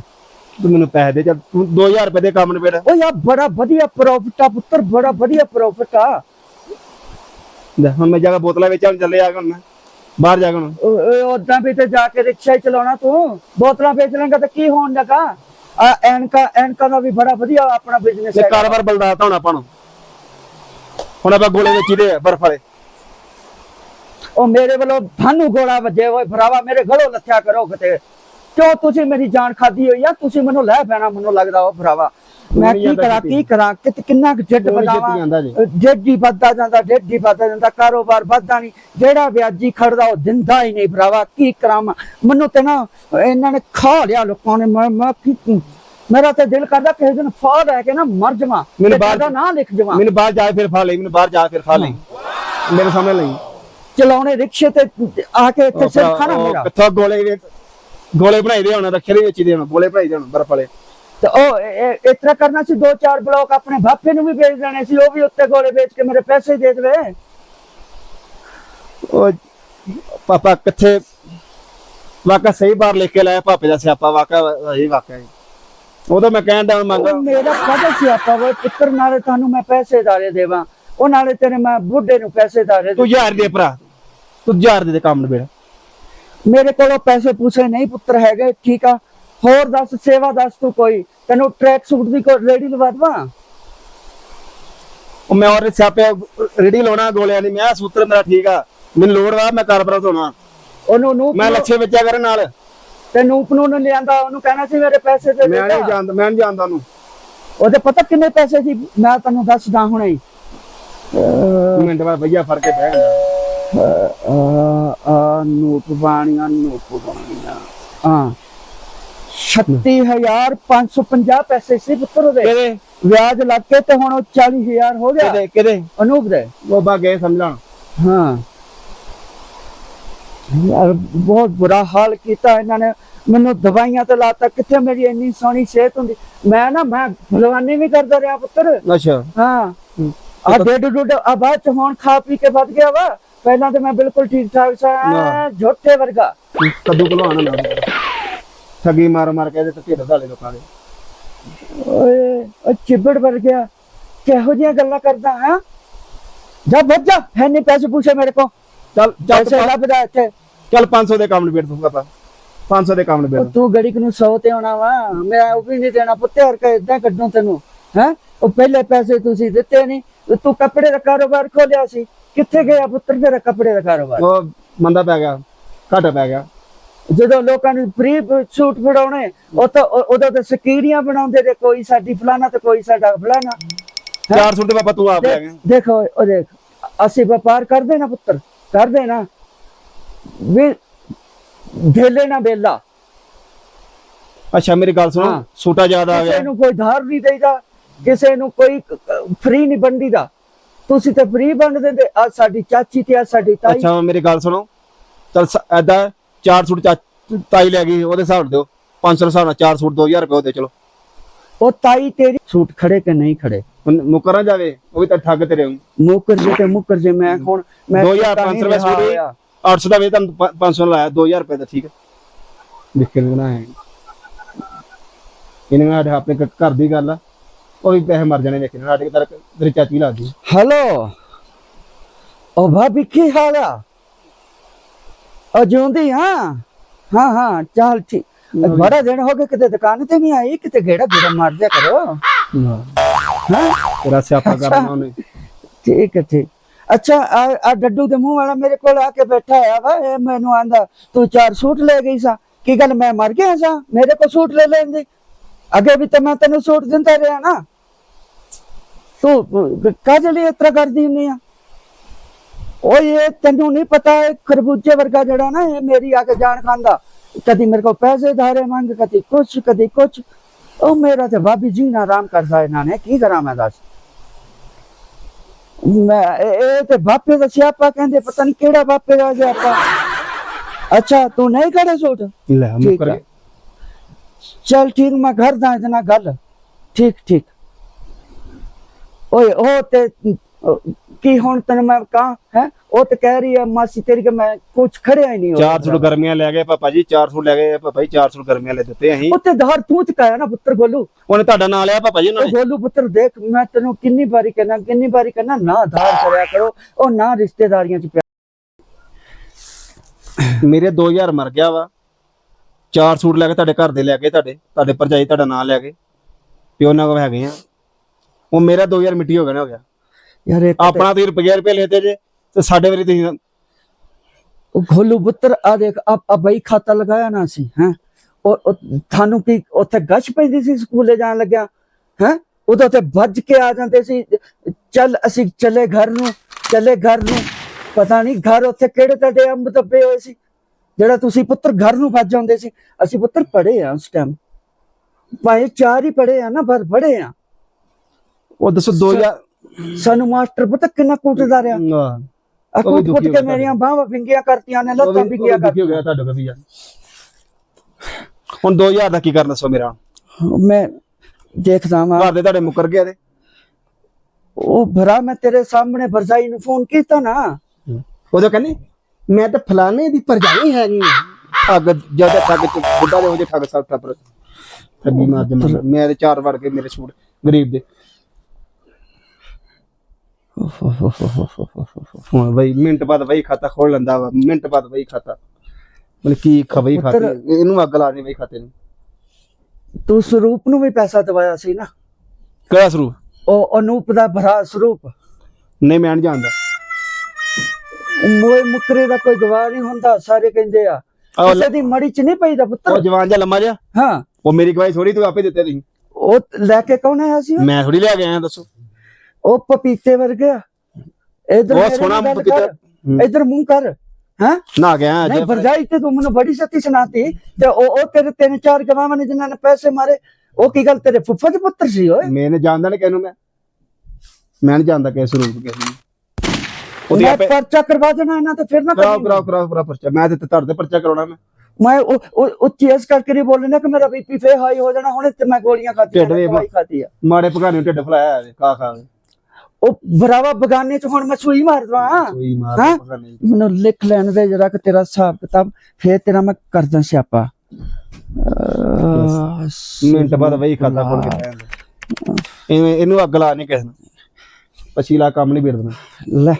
ਤੂੰ ਮੈਨੂੰ ਪੈਸੇ ਦੇ ਚੱਲ ਤੂੰ 2000 ਰੁਪਏ ਦੇ ਕੰਮ ਨਿਬੇੜ। ਉਹ ਯਾਰ ਬੜਾ ਵਧੀਆ ਪ੍ਰੋਫਿਟ ਆ ਪੁੱਤਰ ਬੜਾ ਵਧੀਆ ਪ੍ਰੋਫਿਟ ਆ। ਲੈ ਹੁਣ ਮੈਂ ਜਾ ਕੇ ਬੋਤਲਾਂ ਵੇਚਣ ਚੱਲੇ ਆ ਕੇ ਹੁਣ ਮੈਂ। ਬਾਹਰ ਜਾ ਕੇ ਹੁਣ। ਉਦਾਂ ਵੀ ਤੇ ਜਾ ਕੇ ਰਿਕਸ਼ਾ ਹੀ ਚਲਾਉਣਾ ਤੂੰ। ਬੋਤਲਾਂ ਵੇਚ ਲੇਗਾ ਤਾਂ ਕੀ ਹੋਣ ਲੱਗਾ? ਆ ਐਨਕਾ ਐਨਕਾ ਦਾ ਵੀ ਬੜਾ ਵਧੀਆ ਆਪਣਾ ਬਿਜ਼ਨਸ ਹੈ ਕਾਰੋਬਾਰ ਬਲਦਾਤਾ ਹੁਣ ਆਪਾਂ ਨੂੰ। ਹੁਣ ਆਪਾਂ ਗੋਲੇ ਵੇਚੀਦੇ ਆ ਬਰਫ ਵਾਲੇ। ਉਹ ਮੇਰੇ ਵੱਲੋਂ ਤੁਹਾਨੂੰ ਗੋਲਾ ਵੱਜੇ ਹੋਏ ਭਰਾਵਾ ਮੇਰੇ ਗਲੋਂ ਲੱਥਿਆ ਕਰੋ ਕਿਤੇ। ਕਿਉਂ ਤੁਸੀਂ ਮੇਰੀ ਜਾਨ ਖਾਦੀ ਹੋਈ ਆ? ਤੁਸੀਂ ਮੈਨੂੰ ਲੈ ਪੈਣਾ ਮੈਨੂੰ ਲੱਗਦਾ ਉਹ ਭਰਾਵਾ। ਮੈਂ ਕੀ ਕਰਾਂ ਕਿਤੇ। ਕੀ ਕਰਾਂ? ਕਿ ਕਿੰਨਾ ਜਿੱਦ ਬਣਾਵਾਂ ਜਾਂਦਾ ਹੀ ਵੱਧਦਾ ਜਾਂਦਾ ਜਿੱਦ ਹੀ ਵੱਧਦਾ ਜਾਂਦਾ ਕਾਰੋਬਾਰ ਵੱਧਦਾ ਨਹੀਂ। ਜਿਹੜਾ ਵਿਆਜੀ ਖੜਦਾ ਉਹ ਦਿੰਦਾ ਹੀ ਨਹੀਂ ਭਰਾਵਾ ਕੀ ਕਰਾਂ? ਮੈਨੂੰ ਤੇ ਨਾ ਇਹਨਾਂ ਨੇ ਖਾ ਲਿਆ ਲੋਕਾਂ ਨੇ। ਮੈਂ ਮੈਂ ਕੀ ਮੇਰਾ ਤੇ ਦਿਲ ਕਰਦਾ ਕਿਸੇ ਦਿਨ ਫਾਹ ਲੈ ਕੇ ਨਾ ਮਰ ਜਾਵਾਂ ਮੈਨੂੰ ਬਾਹਰ- ਤੁਹਾਡਾ ਨਾਂ ਲਿਖ ਜਾਵਾਂ। ਮੈਨੂੰ ਬਾਹਰ ਜਾ ਫਿਰ ਫਾ ਲਈ ਮੈਨੂੰ ਬਾਹਰ ਜਾ ਕੇ ਫਿਰ ਫਾ ਲਈ। ਮੇਰੇ ਸਾਹਮਣੇ ਲਈ। ਚਲਾਉਣੇ ਰਿਕਸ਼ੇ ਤੇ ਆ ਕੇ ਇੱਥੇ ਸਿਰ ਖਾਣਾ ਮੇਰਾ। ਕਿੱਥੋਂ ਗੋਲੇ ਗੋਲੇ ਬਣਾਈ ਦੇ ਹੁਣ ਰੱਖੇ ਦੇ ਵੇਚੀ ਦੇ ਹੁਣ ਗੋਲੇ ਬਣਾਈ ਦੇ ਹੁਣ ਬਰਫ ਵਾਲੇ। ਤੇ ਉਹ ਇਸ ਤਰ੍ਹਾਂ ਕਰਨਾ ਸੀ ਦੋ ਚਾਰ ਬਲੌਕ ਆਪਣੇ ਬਾਪੇ ਨੂੰ ਵੀ ਵੇਚ ਦੇਣੇ ਸੀ ਉਹ ਵੀ ਉੱਤੇ ਗੋਲੇ ਵੇਚ ਕੇ ਮੇਰੇ ਪੈਸੇ ਦੇ ਦੇਵੇ। ਉਹ ਪਾਪਾ ਕਿੱਥੇ? ਵਾਕਾ ਸਹੀ ਬਾਰ ਲਿਖ ਕੇ ਲਾਇਆ ਪਾਪੇ ਦਾ ਸਿਆਪਾ ਵਾਕਾ ਸਹੀ ਵਾਕਾ ਹੈ। ਉਦੋਂ ਮੈਂ ਕਹਿਣ ਦਾ ਮੰਗ। ਉਹ ਮੇਰਾ ਕਦੇ ਸੀ ਆਪਾ ਵੇ? ਪੁੱਤਰ ਨਾਲੇ ਤੁਹਾਨੂੰ ਮੈਂ ਪੈਸੇ ਦਾਰੇ ਦੇਵਾਂ। ਉਹ ਨਾਲੇ ਤੇਰੇ ਮੈਂ ਬੁੱਢੇ ਨੂੰ ਪੈਸੇ ਦਾਰੇ ਤੂੰ ਯਾਰ ਦੇ ਭਰਾ। ਤੂੰ ਯਾਰ ਦੇ ਕੰਮ ਨਿਬੇੜ ਮੇਰੇ ਕੋਲੋਂ ਪੈਸੇ ਪੂਸੇ ਨਹੀਂ ਪੁੱਤਰ ਹੈਗੇ ਠੀਕ ਆ? ਹੋਰ ਦੱਸ ਸੇਵਾ ਦੱਸ ਤੂੰ ਕੋਈ। ਤੈਨੂੰ ਟਰੈਕ ਸੂਟ ਦੀ ਕੋਈ ਰੇਡੀ ਲਵਾ ਦਵਾਂ? ਉਹ ਮੈਂ ਔਰ ਸਿਆਪੇ ਰੇੜੀ ਲਾਉਣਾ ਗੋਲਿਆਂ ਦੀ। ਮੈਂ ਸੂਤਰ ਮੇਰਾ ਠੀਕ ਆ। ਮੈਨੂੰ ਲੋੜ ਵਾ ਮੈਂ ਕਾਰਬਰਾ ਹੋਣਾ ਉਹਨੂੰ ਨੂੰ ਮੈਂ ਲੱਛੇ ਬੱਚਾ ਕਰਨ ਨਾਲ। ਤੇ ਨੂਪ ਨੂੰ ਨੀ ਲਿਆਂਦਾ ਉਹਨੂੰ ਕਹਿਣਾ ਸੀ ਮੇਰੇ ਪੈਸੇ ਦੇ ਮੈਂ ਨਹੀਂ ਜਾਣਦਾ ਮੈਂ ਨਹੀਂ ਜਾਣਦਾ ਉਹਨੂੰ। ਉਹਦੇ ਪਤਾ ਕਿੰਨੇ ਪੈਸੇ ਸੀ? ਮੈਂ ਤੈਨੂੰ ਦੱਸਦਾ ਹੁਣੇ। ਹੀ ਮਿੰਟ ਬਾਅਦ ਭਈਆ ਫੜ ਕੇ ਬਹਿ ਜਾਂਦਾ ਆ ਆ ਨੂਪ ਬਾਣੀਆਂ ਨੂਪ ਬਾਣੀਆਂ ਹਾਂ। 36550 ਪੈਸੇ ਸੀ ਪੁੱਤਰ ਉਹਦੇ। ਕਿਹਦੇ? ਵਿਆਜ ਲੱਗ ਕੇ ਤੇ ਹੁਣ ਉਹ 40000 ਹੋ ਗਿਆ। ਕਿਹਦੇ ਕਿਹਦੇ? ਅਨੂਪ ਦੇ। ਉਹ ਬਾ ਗਏ ਸਮਝਣ ਹਾਂ। ਯਾਰ ਬਹੁਤ ਬੁਰਾ ਹਾਲ ਕੀਤਾ ਇਹਨਾਂ ਨੇ। ਮੈਨੂੰ ਦਵਾਈਆਂ ਤੇ ਲਾਤਾ ਕਿੱਥੇ ਮੇਰੀ ਇੰਨੀ ਸੋਹਣੀ ਸਿਹਤ ਹੁੰਦੀ। ਮੈਂ ਨਾ ਮੈਂ ਭਲਵਾਨੀ ਵੀ ਕਰਦਾ ਰਿਹਾ ਪੁੱਤਰ। ਅੱਛਾ। ਹਾਂ। ਆ ਡੇਢ ਡੁੱਡ ਆ ਬਾਅਦ ਚ ਹੁਣ ਖਾ ਪੀ ਕੇ ਵੱਧ ਗਿਆ ਵਾ। ਪਹਿਲਾਂ ਤੇ ਮੈਂ ਬਿਲਕੁਲ ਠੀਕ ਠਾਕ ਸਾਂ। ਝੋਟੇ ਵਰਗਾ। ਕੱਦੂ ਕਲਵਾਣਾ ਨਾ ਠੱਗੀ ਮਾਰ ਮਾਰ ਕੇ ਤੇ ਢਿੱਡ ਧਾਲੇ ਲੋਕਾਂ ਦੇ। ਓਏ ਉਹ ਚਿਬੜ ਵਰ ਗਿਆ। ਕਿਹੋ ਜਿਹੀਆਂ ਗੱਲਾਂ ਕਰਦਾ ਹੈ? ਜਾ ਵੱਜ ਜਾ ਹੈ ਨਹੀਂ ਪੈਸੇ ਪੁੱਛੇ ਮੇਰੇ ਕੋ ਚੱਲ ਚੱਲ ਪੈਸੇ ਲੱਭਦਾ ਇੱਥੇ। ਚੱਲ 500 ਦੇ ਕੰਮ ਨਿਬੇੜ ਦੂੰਗਾ ਪਾ 500 ਦੇ ਕੰਮ ਨਿਬੇੜ ਤੂੰ ਗੜੀ ਨੂੰ 100 ਤੇ ਆਉਣਾ ਵਾ। ਮੈਂ ਉਹ ਵੀ ਨਹੀਂ ਦੇਣਾ ਪੁੱਤੇ ਹਰ ਕੇ ਇਦਾਂ ਕੱਢੂ ਤੈਨੂੰ ਹੈ? ਉਹ ਪਹਿਲੇ ਪੈਸੇ ਤੁਸੀਂ ਦਿੱਤੇ ਨਹੀਂ ਤੇ ਤੂੰ ਕੱਪੜੇ ਦਾ ਕਾਰੋਬਾਰ ਖੋਲਿਆ ਸੀ। ਕਿੱਥੇ ਗਿਆ ਪੁੱਤਰ ਤੇਰਾ ਕੱਪੜੇ ਦਾ ਕਾਰੋਬਾਰ? ਉਹ ਮੰਦਾ ਪੈ ਗਿਆ ਘਾਟਾ ਪੈ ਗਿਆ। ਜਦੋਂ ਲੋਕਾਂ ਨੂੰ ਫ੍ਰੀ ਸੂਟ ਫੜਾਉਣੇ ਉਹ ਤਾਂ ਉਹ- ਉਦੋਂ ਤਾਂ ਸਕੀਰੀਆਂ ਬਣਾਉਂਦੇ ਤੇ ਕੋਈ ਸਾਡੀ ਫਲਾਣਾ ਤੇ ਕੋਈ ਸਾਡਾ ਫਲਾਣਾ। ਚਾਰ ਸੂਟ ਪਾਪਾ ਤੂੰ ਆਪ ਲੈ ਗਿਆ। ਦੇਖੋ ਉਹ ਦੇਖ ਅਸੀਂ ਵਪਾਰ ਕਰਦੇ ਨਾ ਪੁੱਤਰ ਕਰ ਦੇਣਾ ਵੀ ਢੇਲੇ ਨਾ ਬੇਲਾ ਅੱਛਾ ਮੇਰੀ ਗੱਲ ਸੁਣੋ। ਛੋਟਾ ਯਾਦ ਆ ਕਿਸੇ ਗਿਆ। ਨੂੰ ਕੋਈ ਧਾਰ ਨਹੀਂ ਦੇਈਦਾ ਕਿਸੇ ਨੂੰ ਕੋਈ ਫ੍ਰੀ ਨਹੀਂ ਬੰਦੀਦਾ ਤੁਸੀਂ ਤੇ ਫ੍ਰੀ ਬੰਦ ਦਿੰਦੇ ਆ ਸਾਡੀ ਚਾਚੀ ਤੇ ਆ ਸਾਡੀ ਤਾਈ। ਅੱਛਾ ਮੇਰੀ ਗੱਲ ਸੁਣੋ। ਚਲ ਐਦਾ ਚਾਰ ਸੂਟ ਚਾ- ਤਾਈ ਲੈ ਗਈ ਉਹਦੇ ਹਿਸਾਬ ਨਾਲ ਦਿਓ। 500 ਹਿਸਾਬ ਨਾਲ ਚਾਰ ਸੂਟ 2000 ਰੁਪਏ ਉਹਦੇ ਚਲੋ। ਉਹ ਤਾਈ ਤੇਰੀ ਸੂਟ ਖੜੇ ਕਿ ਨਹੀਂ ਖੜੇ? ਹੁਣ ਮੁਕਰਾਂ ਜਾਵੇ ਉਹ ਵੀ ਤਾਂ ਠੱਗ ਤੇ ਰਹੂੰ ਮੁੱਕਰ ਜੇ ਤੇ ਮੁੱਕਰ ਜੇ ਮੈਂ ਹੁਣ ਮੈਂ 2500 ਰੁਪਏ ਸੂਟ ਵੀ 800 ਦਾ ਵੇ ਤੁਹਾਨੂੰ 500 ਲਾਇਆ 2000 ਰੁਪਏ ਦਾ ਠੀਕ ਹੈ। ਕੇ ਨਾ ਹੈ। ਇਹਨਾਂ ਨਾਲ ਸਾਡੇ ਆਪਣੇ ਘ- ਘਰ ਦੀ ਗੱਲ ਆ। ਉਹ ਵੀ ਪੈਸੇ ਮਰ ਜਾਣੇ ਵੇਖੇ ਸਾਡੇ ਤੇਰੇ ਤੇਰੀ ਚਾਚੀ ਲੱਗਦੀ ਹੈਲੋ। ਉਹ ਭਾਬੀ ਕੀ ਹਾਲ ਆ? ਉਹ ਜਿਉਂਦੀ ਹਾਂ। ਹਾਂ ਹਾਂ ਚੱਲ ਠੀਕ। ਬੜਾ ਦਿਨ ਹੋ ਗਏ ਕਿਤੇ ਦੁਕਾਨ ਤੇ ਨਹੀਂ ਆਈ ਕਿਤੇ ਗੇੜਾ ਗੇੜਾ ਮਾਰ ਦਿਆ ਕਰੋ। ਹਾਂ। ਤੇਰਾ ਸਿਆਪਾ ਕਰਨਾ ਉਹਨੇ ਠੀਕ ਹੈ ਠੀਕ। ਅੱਛਾ ਆ ਆ ਡੱਡੂ ਦੇ ਮੂੰਹ ਵਾਲਾ ਮੇਰੇ ਕੋਲ ਆ ਕੇ ਬੈਠਾ ਆ ਵਾ ਇਹ ਮੈਨੂੰ ਆਂਦਾ ਤੂੰ ਚਾਰ ਸੂਟ ਲੈ ਗਈ ਸਾ। ਕੀ ਗੱਲ ਮੈਂ ਮਰ ਗਿਆ ਸਾਂ? ਮੇਰੇ ਕੋਲ ਸੂਟ ਲੈ ਲੈਂਦੀ ਅੱਗੇ ਵੀ ਤਾਂ ਮੈਂ ਤੈਨੂੰ ਸੂਟ ਦਿੰਦਾ ਰਿਹਾ ਨਾ। ਤੂੰ ਕਾਹਦੇ ਲਈ ਇਤਰਾ ਕਰਦੀ ਹੁੰਨੀ ਆ? ਉਹ ਇਹ ਤੈਨੂੰ ਨਹੀਂ ਪਤਾ ਇਹ ਖਰਬੂਜੇ ਵਰਗਾ ਜਿਹੜਾ ਨਾ ਇਹ ਮੇਰੀ ਆ ਕੇ ਜਾਣ ਖਾਂਦਾ ਕਦੀ ਮੇਰੇ ਕੋਲ ਪੈਸੇ ਧਾਰੇ ਮੰਗ ਕਦੀ ਕੁਛ ਕਦੀ ਕੁਛ। ਉਹ ਮੇਰਾ ਤੇ ਭਾਬੀ ਜੀ ਨਾ ਆਰਾਮ ਕਰਦਾ ਇਹਨਾਂ ਨੇ ਕੀ ਕਰਾਂ ਮੈਂ ਦੱਸ? ਮੈਂ ਇਹ ਤੇ ਬਾਪੇ ਦਾ ਸਿਆਪਾ ਕਹਿੰਦੇ ਪਤਾ ਨਹੀਂ ਕਿਹੜਾ ਬਾਪੇ ਦਾ ਸਿਆਪਾ। ਅੱਛਾ ਤੂੰ ਨਹੀਂ ਕਰੇ ਸੂਟ? ਲੈ ਆ। ਗਿਆ ਚਲ ਠੀਕ ਮੈਂ ਘਰ ਦਾ ਇਤਨਾ ਗੱਲ। ਠੀਕ ਠੀਕ। ਓਏ ਉਹ ਤੇ ਕੀ ਹੁਣ ਤੈਨੂੰ ਮੈਂ ਕਹਾਂ ਹੈ? ਉਹ ਤੇ ਕਹਿ ਰਹੀ ਹੈ ਮਾਸੀ ਤੇਰੀ ਕਿ ਮੈਂ ਕੁਝ ਖੜਿਆ ਹੀ ਨਹੀਂ ਹੋ ਚਾਰ ਸੂਟ ਗਰਮੀਆਂ ਲੈ ਗਏ ਪਾਪਾ ਜੀ ਚਾਰ ਸੂਟ ਲੈ ਗਏ ਪਾਪਾ ਜੀ ਚਾਰ ਸੂਟ ਗਰਮੀਆਂ ਲੈ ਦਿੱਤੇ ਅਸੀਂ। ਉਹ ਤੇ ਧਾਰ ਤੂੰ ਚਕਾਇਆ ਨਾ ਪੁੱਤਰ ਗੋਲੂ ਉਹਨੇ ਤੁਹਾਡਾ ਨਾਂ ਲਿਆ ਪਾਪਾ ਜੀ ਉਹਨਾਂ ਨੇ। ਗੋਲੂ ਪੁੱਤਰ ਦੇਖ ਮੈਂ ਤੈਨੂੰ ਕਿੰਨੀ ਵਾਰੀ ਕਹਿਣਾ ਕਿੰਨੀ ਵਾਰੀ ਕਹਿਣਾ ਨਾ ਧਾਰ ਕਰਿਆ ਕਰੋ ਉਹ ਨਾ ਰਿਸ਼ਤੇਦਾਰੀਆਂ ਚ ਪਿਆ। ਮੇਰੇ 2000 ਮਰ ਗਿਆ ਵਾ। ਚਾਰ ਸੂਟ ਲੈ ਕੇ ਤੁਹਾਡੇ ਘਰ ਦੇ ਲੈ ਕੇ ਤੁਹਾਡੇ ਤੁਹਾਡੇ ਭਰਜਾਈ ਤੁਹਾਡਾ ਨਾਂ ਲੈ ਕੇ ਪਿਓ ਨਾਲ ਹੈਗੇ ਆ। ਉਹ ਮੇਰਾ 2000 ਮਿੱਟੀ ਹੋ ਗਿਆ ਨਾ ਹੋ ਗਿਆ। ਯਾਰ ਇੱਕ ਆਪਣਾ ਤੁਸੀਂ ਰੁਪਏ ਰੁਪਏ ਲੈਤੇ ਜੇ ਤੇ ਸਾਡੇ ਵਾਰੀ ਤੁਸੀਂ ਉਹ ਗੋਲੂ ਪੁੱਤਰ ਆ ਦੇਖ ਆ ਬਈ ਖਾਤਾ ਲਗਾਇਆ ਨਾ ਸੀ ਹੈ? ਉਹ ਤੁਹਾਨੂੰ ਕੀ ਉੱਥੇ ਗੱਛ ਪੈਂਦੀ ਸੀ ਸਕੂਲੇ ਜਾਣ ਲੱਗਿਆ? ਹੈ? ਉਦੋਂ ਤੇ ਭੱਜ ਕੇ ਆ ਜਾਂਦੇ ਸੀ ਚੱਲ ਅਸੀਂ ਚੱਲੇ ਘਰ ਨੂੰ ਚੱਲੇ ਘਰ ਨੂੰ। ਪਤਾ ਨਹੀਂ ਘਰ ਉੱਥੇ ਕਿਹੜੇ ਤੁਹਾਡੇ ਅੰਬ ਦੱਬੇ ਹੋਏ ਸੀ। ਜਿਹੜਾ ਤੁਸੀਂ ਪੁੱਤਰ ਘਰ ਨੂੰ ਭੱਜ ਜਾਂਦੇ ਸੀ। ਅਸੀਂ ਪੁੱਤਰ ਪੜੇ ਆ ਉਸ ਟਾਈਮ ਭਾਵੇਂ ਚਾਰ ਹੀ ਪੜੇ ਆ ਨਾ ਪਰ ਪੜੇ ਆ। ਉਹ ਦੱਸੋ 2000 ਸਾਨੂੰ ਮਾਸਟਰ ਪਤਾ ਕਿੰਨਾ ਕੁੱਟਦਾ ਰਿਹਾ? ਆ ਉਹ ਕੁੱਟ ਕੁੱਟ ਕੇ ਮੇਰੀਆਂ ਬਾਹਾਂ ਵਿੰਗੀਆਂ ਕਰਤੀਆਂ ਨੇ ਉਹ ਲੱਤਾਂ ਵਿੰਗੀਆਂ ਦੁਖੀ ਹੋ ਗਿਆ ਤੁਹਾਡੇ ਕੋਲ ਵੀ ਯਾਰ ਹੁਣ 2000 ਦਾ ਕੀ ਕਰਨਾ ਸੋ ਮੇਰਾ? ਮੈਂ ਦੇਖਦਾ ਵਾਂ। ਘਰ ਦੇ ਤੁਹਾਡੇ ਮੁੱਕਰ ਗਿਆ ਤੇ? ਉਹ ਭਰਾ ਮੈਂ ਤੇਰੇ ਸਾਹਮਣੇ ਭਰਜਾਈ ਨੂੰ ਫੋਨ ਕੀਤਾ ਨਾ। ਉਹਦਾ ਕਹਿੰਦੇ ਮੈਂ ਤਾਂ ਫਲਾਣੇ ਦੀ ਭਰਜਾਈ ਹੈਗੀ। ਠੱਗ ਜਦ ਠੱਗ ਚ ਬੁੱਢਾ ਦੇ ਹੋ ਜੇ ਠੱਗ ਸਭ ਠੱਪਰ ਠੱਗੀ ਮਾਰ ਮੈਂ ਤੇ ਚਾਰ ਵੜ ਕੇ ਮੇਰੇ ਸੂਟ ਗਰੀਬ ਦੇ। ਹੁਣ ਬਈ ਮਿੰਟ ਬਾਅਦ ਬਈ ਖਾਤਾ ਖੋਲ ਲੈਂਦਾ ਵਾ ਮਿੰਟ ਬਾਅਦ ਬਈ ਖਾਤਾ। ਮਨ ਕੀ ਖਬਈ ਖਾਤੇ ਪੁੱਤਰ- ਇਹਨੂੰ ਅੱਗ ਲਾ ਦੇ ਬਈ ਖਾਤੇ ਨੂੰ। ਤੂੰ ਸਰੂਪ ਨੂੰ ਵੀ ਪੈਸਾ ਦਵਾਇਆ ਸੀ ਨਾ? ਕਿਹੜਾ ਸਰੂਪ? ਉਹ ਅਨੂਪ ਦਾ ਭਰਾ ਸਰੂਪ। ਨਹੀਂ ਮੈਂ ਨਹੀਂ ਜਾਣਦਾ। ਮੋਏ ਮੁਕਰੇ ਦਾ ਕੋਈ ਗਵਾਹ ਨਹੀਂ ਹੁੰਦਾ ਸਾਰੇ ਕਹਿੰਦੇ ਆ। ਆਹ ਕਿਸੇ ਦੀ ਮੜੀ ਚ ਨਹੀਂ ਪਈਦਾ ਉਹ ਪੁੱਤਰ ਜਵਾਨ ਜਿਹਾ ਲੰਮਾ ਜਿਹਾ? ਹਾਂ। ਉਹ ਮੇਰੀ ਗਵਾਹੀ ਥੋੜੀ ਤੂੰ ਆਪੇ ਦਿੱਤੇ ਤੁਸੀਂ। ਉਹ ਲੈ ਕੇ ਕੌਣ ਆਇਆ ਸੀ ਉਹ? ਮੈਂ ਥੋੜੀ ਲੈ ਕੇ ਆਇਆ ਦੱਸੋ। ਉਹ ਪਪੀਤੇ ਵਰਗਾ ਇਧਰ ਬਹੁਤ ਸੋਹਣਾ ਪਪੀਤਾ। ਇਧਰ ਮੂੰਹ ਕਰ। ਹਾਂ? ਨਾ ਗਿਆ ਨਹੀਂ ਅੱਜ ਭਰਜਾਈ ਤੇ ਤੂੰ ਮੈਨੂੰ ਬੜੀ ਸੱਤੀ ਸੁਣਾਤੀ। ਤੇ ਉਹ ਉਹ ਤੇਰੇ ਤਿੰਨ ਚਾਰ ਗਵਾਹਾਂ ਨੇ ਜਿਨ੍ਹਾਂ ਨੇ ਪੈਸੇ ਮਾਰੇ। ਉਹ ਕੀ ਗੱਲ ਤੇਰੇ ਫੁੱਫਾ ਦੇ ਪੁੱਤਰ ਸੀ ਓਏ? ਮੈਨੇ ਜਾਣਦਾ ਨਹੀਂ ਕਿਹਨੂੰ ਮੈਂ। ਮੈਂ ਨਹੀਂ ਜਾਣਦਾ ਕਿਸ ਰੂਪ ਕਿਸ ਨੂੰ ਉਹਦੀ ਪਰਚਾ ਕਰਵਾ ਦੇਣਾ ਇਹਨਾਂ ਤੇ ਫਿਰ ਨਾ ਕਰਾਓ ਕਰੀ। ਕਰਾਓ ਕਰਾਓ ਪਰਚਾ। ਮੈਂ ਤੇ ਦੇ ਪਰਚਾ ਕਰਾਉਣਾ ਮੈਂ ਮੈਂ ਉਹ ਉਹ- ਉਹ ਚੇਸ ਕਰਕੇ ਨਹੀਂ ਬੋਲਣਾ ਕਿ ਮੇਰਾ ਬੀਪੀ ਫੇ ਹਾਈ ਹੋ ਜਾਣਾ। ਹੁਣੇ ਤੇ ਮੈਂ ਗੋਲੀਆਂ ਖਾਤੀਆਂ ਢਿੱਡ ਵੀ ਖਾਤੀ ਆ। ਮਾੜੇ ਭਗਾਨੇ ਢਿੱਡ ਫਲਾਇਆ ਕਾ ਖਾ ਉਹ ਬਰਾਵਾ ਬਗਾਨੇ ਚ ਹੁਣ ਮੈਂ ਸੂਈ ਮਾਰ ਦਵਾਂ। ਮਾਰ ਹੈਂ? ਮੈਨੂੰ ਲਿਖ ਲੈਣ ਦੇ ਜਰਾ ਕਿ ਤੇਰਾ ਹਿਸਾਬ ਕਿਤਾਬ ਫੇਰ ਤੇਰਾ ਮੈਂ ਕਰਦਾ ਸਿਆਪਾ। ਅਹ, ਮਿੰਟ ਬਾਅਦ ਵਈ ਖਾਤਾ ਖੋਲ ਕੇ ਪੈ ਜਾਂਦਾ ਇਹਨੂੰ ਅੱਗ ਲਾ ਨਹੀਂ ਕਿਸੇ ਨੂੰ। ਪਛੀਲਾ ਕੰਮ ਨਹੀਂ ਬਿਰਦਣਾ ਲੈ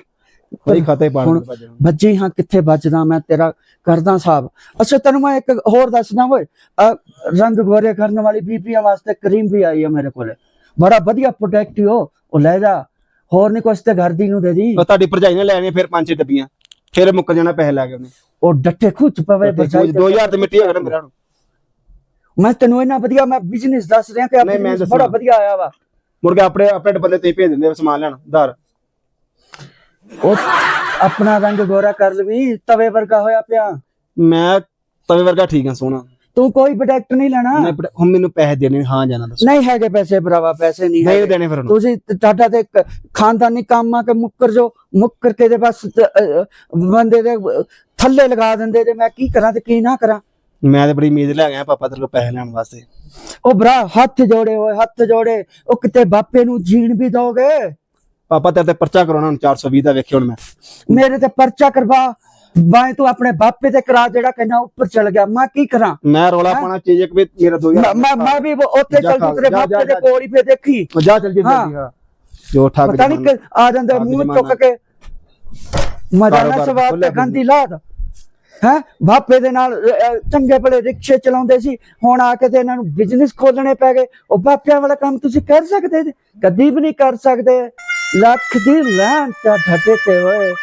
ਵਈ ਖਾਤੇ ਪਾਣ ਹੁਣ ਬੱਜੀ ਹਾਂ ਕਿੱਥੇ ਬਚਦਾ ਮੈਂ ਤੇਰਾ ਕਰਦਾ ਸਾਹਿਬ ਅੱਛਾ ਤੈਨੂੰ ਮੈਂ ਇੱਕ ਹੋਰ ਦੱਸਦਾ ਓਏ ਆਹ ਰੰਗ ਗੋਰੇ ਕਰਨ ਵਾਲੀ ਬੀਪੀਆਂ ਵਾਸਤੇ ਕਰੀਮ ਵੀ ਆਈ ਹੈ ਮੇਰੇ ਕੋਲ। ਬੜਾ ਵਧੀਆ ਪ੍ਰੋਡਕਟ ਉਹ ਲੈ ਜਾ। ਹੋਰ ਨਹੀਂ ਕੁਛ ਤੇ ਘਰ ਦੀ ਨੂੰ ਦੇ ਦੀ। ਉਹ ਤੁਹਾਡੀ ਭਰਜਾਈ ਨੇ ਲੈਣੀ ਫਿਰ ਪੰਜ ਛੇ ਡੱਬੀਆਂ। ਫਿਰ ਮੁੱਕ ਜਾਣਾ ਪੈਸੇ ਲੈ ਕੇ ਉਹਨੇ। ਉਹ ਡੱਟੇ ਖੁੱਚ ਪਵੇ ਬਚਾਈ 2000 ਤੇ ਮਿੱਟੀ ਹੋ ਗਿਆ ਨਾ ਮੇਰਾ ਹੁਣ ਮੈਂ ਤੈਨੂੰ ਇਹਨਾਂ ਵਧੀਆ ਮੈਂ ਬਿਜ਼ਨਸ ਦੱਸ ਰਿਹਾ ਕਿ ਆ ਨਹੀਂ, ਮੈਂ business ਦੱਸਣਾ। ਬੜਾ ਵਧੀਆ ਆਇਆ ਵਾ। ਮੁੜ ਕੇ ਆਪਣੇ ਆਪਣੇ ਬੰਦੇ ਤੇ ਭੇਜ ਦਿੰਦੇ ਸਮਾਨ ਲੈਣ ਧਾਰ ਉਹ ਆਪਣਾ ਰੰਗ ਗੋਰਾ ਕਰ ਲਵੀ ਤਵੇ ਵਰਗਾ ਹੋਇਆ ਪਿਆ। ਮੈਂ ਤਵੇ ਵਰਗਾ ਠੀਕ ਆ ਸੋਹਣਾ। ਤੂੰ ਕੋਈ ਪ੍ਰੋਡਕਟ ਨਹੀਂ ਲੈਣਾ। ਮੈਂ ਹੁਣ ਮੈਨੂੰ ਪੈਸੇ ਦੇਣੇ ਹਾਂ ਜਾਣਾ ਦੱਸ। ਨਹੀਂ ਹੈਗੇ ਪੈਸੇ ਭਰਾਵਾ ਪੈਸੇ ਨਹੀਂ ਹੈਗੇ। ਦੇਣੇ ਫਿਰ ਹੁਣ ਤੁਸੀਂ ਤੁਹਾਡਾ ਤੇ ਇੱਕ ਖਾਨਦਾਨੀ ਕੰਮ ਆ ਕਿ ਮੁੱਕਰ ਜੋ ਮੁੱਕਰ ਕੇ ਦੇ ਬਸ ਤੇ, ਅ, ਬੰਦੇ ਦੇ ਥੱਲੇ ਲਗਾ ਦਿੰਦੇ ਤੇ ਮੈਂ ਕੀ ਕਰਾਂ ਤੇ ਕੀ ਨਾ ਕਰਾਂ। ਮੈਂ ਤੇ ਬੜੀ ਉਮੀਦ ਲੈ ਗਿਆ ਪਾਪਾ ਤੇਰੇ ਕੋਲ ਪੈਸੇ ਲੈਣ ਵਾਸਤੇ। ਉਹ ਭਰਾ ਹੱਥ ਜੋੜੇ ਓਏ ਹੱਥ ਜੋੜੇ। ਉਹ ਕਿਤੇ ਬਾਪੇ ਨੂੰ ਜੀਣ ਵੀ ਦੋਗੇ? ਪਾਪਾ ਤੇਰੇ ਤੇ ਪਰਚਾ ਕਰਾਉਣਾ ਹੁਣ 420 ਦਾ ਵੇਖਿਓ ਹੁਣ ਮੈਂ। ਮੇਰੇ ਤੇ ਪਰਚਾ ਕਰਵਾ। ਬਾਏ ਤੂੰ ਆਪਣੇ ਬਾਪੇ ਤੇ ਕਰਾ ਜਿਹੜਾ ਕਹਿੰਦਾ ਉੱਪਰ ਚਲ ਗਿਆ ਮੈਂ ਕੀ ਕਰਾਂ? ਮੈਂ ਰੋਲਾ ਪਾਣਾ ਚਾਹੀਏ ਕਿ ਵੀ ਮੇਰਾ 2000 ਮੈਂ ਮੈਂ- ਮੈਂ ਵੀ ਉੱਥੇ ਚੱਲ ਜੂ ਤੇਰੇ ਬਾਪੇ ਦੇ। ਕੋਲ ਹੀ ਫੇ ਦੇਖੀ। ਜਾ ਚੱਲ ਜੀ ਹਾਂ। ਜੋ ਠੱਗ ਪਤਾ ਨਹੀਂ ਆ ਜਾਂਦੇ ਮੂੰਹ। ਚੁੱਕ ਕੇ। ਕਾਰੋਬਾਰ ਸਵਾਦ ਤੇ ਗੰਦੀ ਲਾਦ। ਹੈ? ਬਾਪੇ ਦੇ ਨਾਲ ਚੰਗੇ ਭਲੇ ਰਿਕਸ਼ੇ ਚਲਾਉਂਦੇ ਸੀ। ਹੁਣ ਆ ਕੇ ਤੇ ਇਹਨਾਂ ਨੂੰ ਬਿਜ਼ਨਸ ਖੋਲਣੇ ਪੈ ਗਏ। ਉਹ ਬਾਪਿਆਂ ਵਾਲਾ ਕੰਮ ਤੁਸੀਂ ਕਰ ਸਕਦੇ? ਕਦੀ ਵੀ ਨਹੀਂ ਕਰ ਸਕਦੇ। ਲੱਖ ਦੀ ਲਾਂ ਤਾਂ ਢੱਟੇ ਤੇ ਓਏ